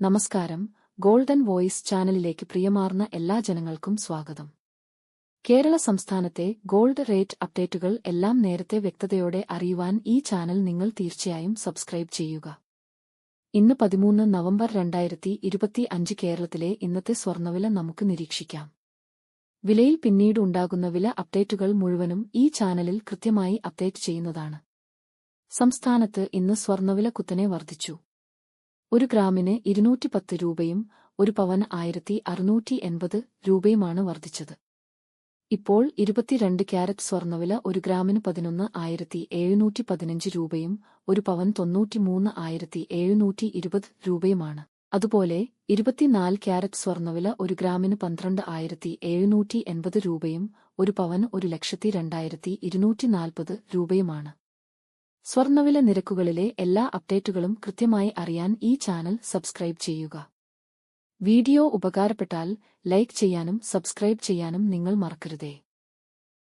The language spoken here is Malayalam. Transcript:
നമസ്കാരം. ഗോൾഡൻ വോയിസ് ചാനലിലേക്ക് പ്രിയമാർന്ന എല്ലാ ജനങ്ങൾക്കും സ്വാഗതം. കേരള സംസ്ഥാനത്തെ ഗോൾഡ് റേറ്റ് അപ്ഡേറ്റുകൾ എല്ലാം നേരത്തെ വ്യക്തതയോടെ അറിയുവാൻ ഈ ചാനൽ നിങ്ങൾ തീർച്ചയായും സബ്സ്ക്രൈബ് ചെയ്യുക. ഇന്ന് പതിമൂന്ന് നവംബർ രണ്ടായിരത്തി ഇരുപത്തി അഞ്ച് കേരളത്തിലെ ഇന്നത്തെ സ്വർണവില നമുക്ക് നിരീക്ഷിക്കാം. വിലയിൽ പിന്നീട് ഉണ്ടാകുന്ന വില അപ്ഡേറ്റുകൾ മുഴുവനും ഈ ചാനലിൽ കൃത്യമായി അപ്ഡേറ്റ് ചെയ്യുന്നതാണ്. സംസ്ഥാനത്ത് ഇന്ന് സ്വർണവില കുത്തനെ വർദ്ധിച്ചു. ഒരു ഗ്രാമിന് ഇരുന്നൂറ്റി പത്ത് രൂപയും ഒരു പവൻ ആയിരത്തി അറുന്നൂറ്റി എൺപത് രൂപയുമാണ് വർദ്ധിച്ചത്. ഇപ്പോൾ ഇരുപത്തിരണ്ട് ക്യാരറ്റ് സ്വർണവില ഒരു ഗ്രാമിന് പതിനൊന്ന് ആയിരത്തി എഴുന്നൂറ്റി പതിനഞ്ച് രൂപയും ഒരു പവൻ തൊണ്ണൂറ്റിമൂന്ന് ആയിരത്തി എഴുന്നൂറ്റി ഇരുപത് രൂപയുമാണ്. അതുപോലെ ഇരുപത്തിനാല് ക്യാരറ്റ് സ്വർണവില ഒരു ഗ്രാമിന് പന്ത്രണ്ട് ആയിരത്തി എഴുന്നൂറ്റി എൺപത് രൂപയും ഒരു പവൻ ഒരു ലക്ഷത്തി രണ്ടായിരത്തി ഇരുന്നൂറ്റി നാൽപ്പത് രൂപയുമാണ്. സ്വർണവില നിരക്കുകളിലെ എല്ലാ അപ്ഡേറ്റുകളും കൃത്യമായി അറിയാൻ ഈ ചാനൽ സബ്സ്ക്രൈബ് ചെയ്യുക. വീഡിയോ ഉപകാരപ്പെട്ടാൽ ലൈക്ക് ചെയ്യാനും സബ്സ്ക്രൈബ് ചെയ്യാനും നിങ്ങൾ മറക്കരുതേ.